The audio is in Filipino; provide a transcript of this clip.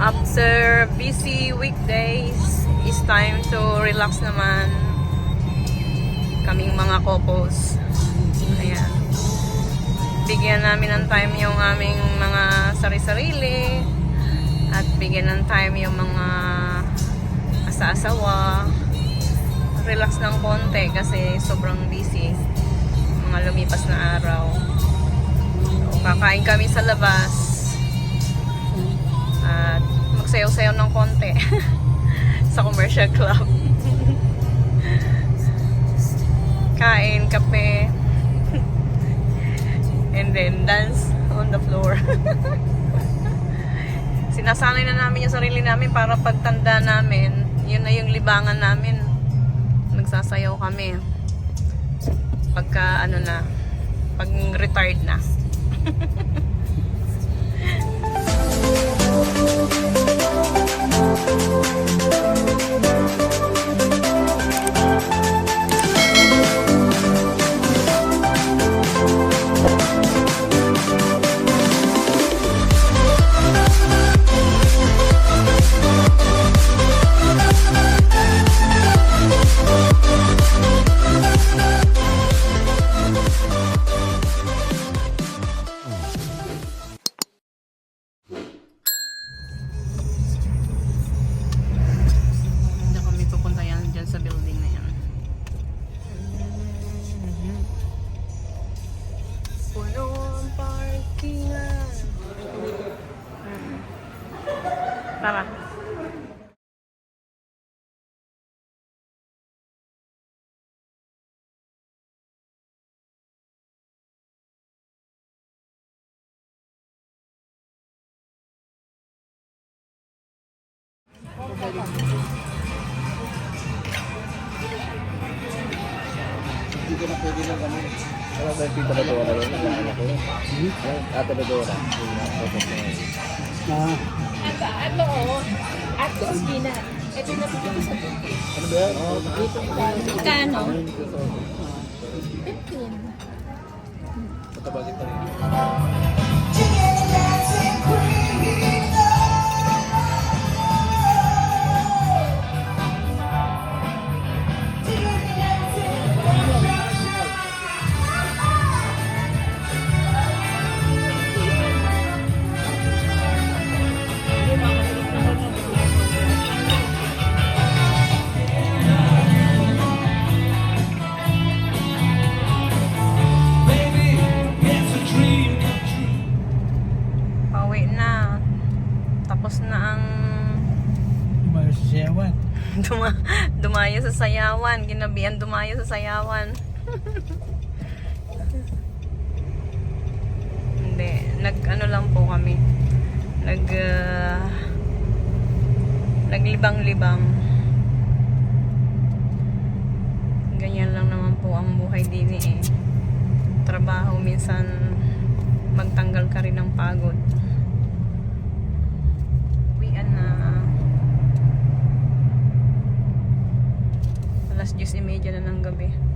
After busy weekdays, it's time to relax naman. Kaming mga couples. Ayan. Bigyan namin ng time yung aming mga sari-sarili. At bigyan ng time yung mga asa-asawa. Relax ng konti kasi sobrang busy. Mga lumipas na araw. So, kakain kami sa labas. At magsayaw-sayaw ng konti sa commercial club. Kain, kape, and then dance on the floor. Sinasanay na namin yung sarili namin para pagtanda namin, yun na yung libangan namin. Nagsasayaw kami. Pagka ano na, pag retired na. Tara. Hindi ko na pwede na gamit. Wala ba yung tita ba Dora yun? Ang anak ko. Ate na yun. Ah, At ano, at Christina. Ito na sa sa Ano ba yan? Oo, dito. Kano? Patabagin pa rin. Tapos na ang Iba sa sayawan. duma, dumayo sa sayawan. Ginabihan dumayo sa sayawan. Hindi. Nag ano lang po kami. Nag ah, naglibang-libang. Ganyan lang naman po ang buhay din eh. Trabaho minsan magtanggal ka rin ng pagod. 10.30 na ng gabi.